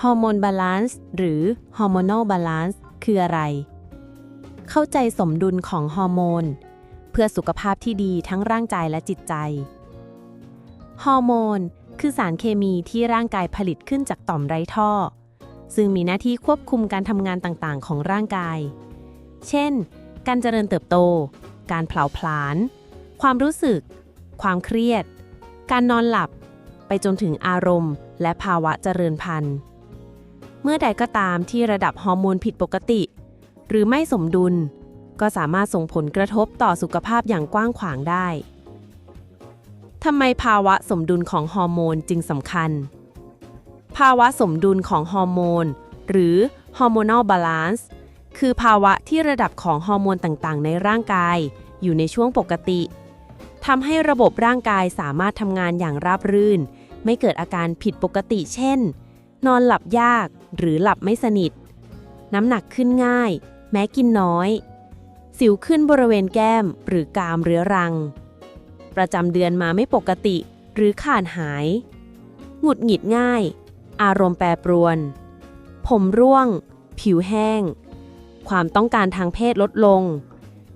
ฮอร์โมนบาลานซ์หรือฮอร์โมน l บาลานซ์คืออะไร เข้าใจสมดุลของฮอร์โมน เพื่อสุขภาพที่ดีทั้งร่างกายและจิตใจ ฮอร์โมน คือสารเคมีที่ร่างกายผลิตขึ้นจากต่อมไร้ท่อ ซึ่งมีหน้าที่ควบคุมการทำงานต่างๆ ของร่างกาย เช่น การเจริญเติบโต การเผาผลาญ ความรู้สึก ความเครียด การนอนหลับ ไปจนถึงอารมณ์ และภาวะเจริญพันธุ์ เมื่อใดก็ตามที่ระดับฮอร์โมนผิดปกติ หรือไม่สมดุล ก็สามารถส่งผลกระทบต่อสุขภาพอย่างกว้างขวางได้ทำไมภาวะสมดุลของฮอร์โมนจึงสำคัญ ภาวะสมดุลของฮอร์โมน หรือ hormonal balance คือภาวะที่ระดับของฮอร์โมนต่างๆ ในร่างกาย อยู่ในช่วงปกติทำให้ระบบร่างกายสามารถทำงานอย่างราบรื่น ไม่เกิดอาการผิดปกติ เช่น นอนหลับยากหรือหลับไม่สนิท น้ำหนักขึ้นง่าย แม้กินน้อย สิวขึ้นบริเวณแก้มหรือกามเรื้อรัง ประจำเดือนมาไม่ปกติหรือขาดหาย หงุดหงิดง่าย อารมณ์แปรปรวน ผมร่วง ผิวแห้ง ความต้องการทางเพศลดลง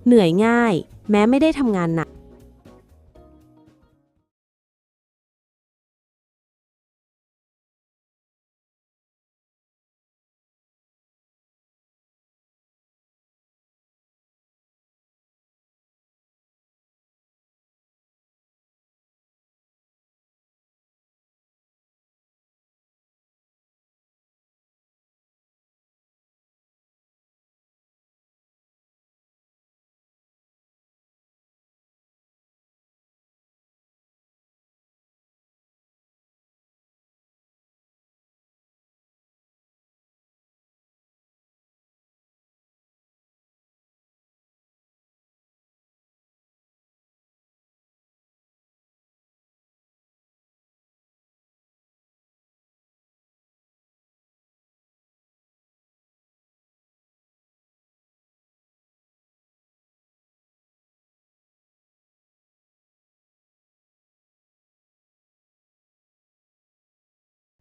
เหนื่อยง่าย แม้ไม่ได้ทำงานหนัก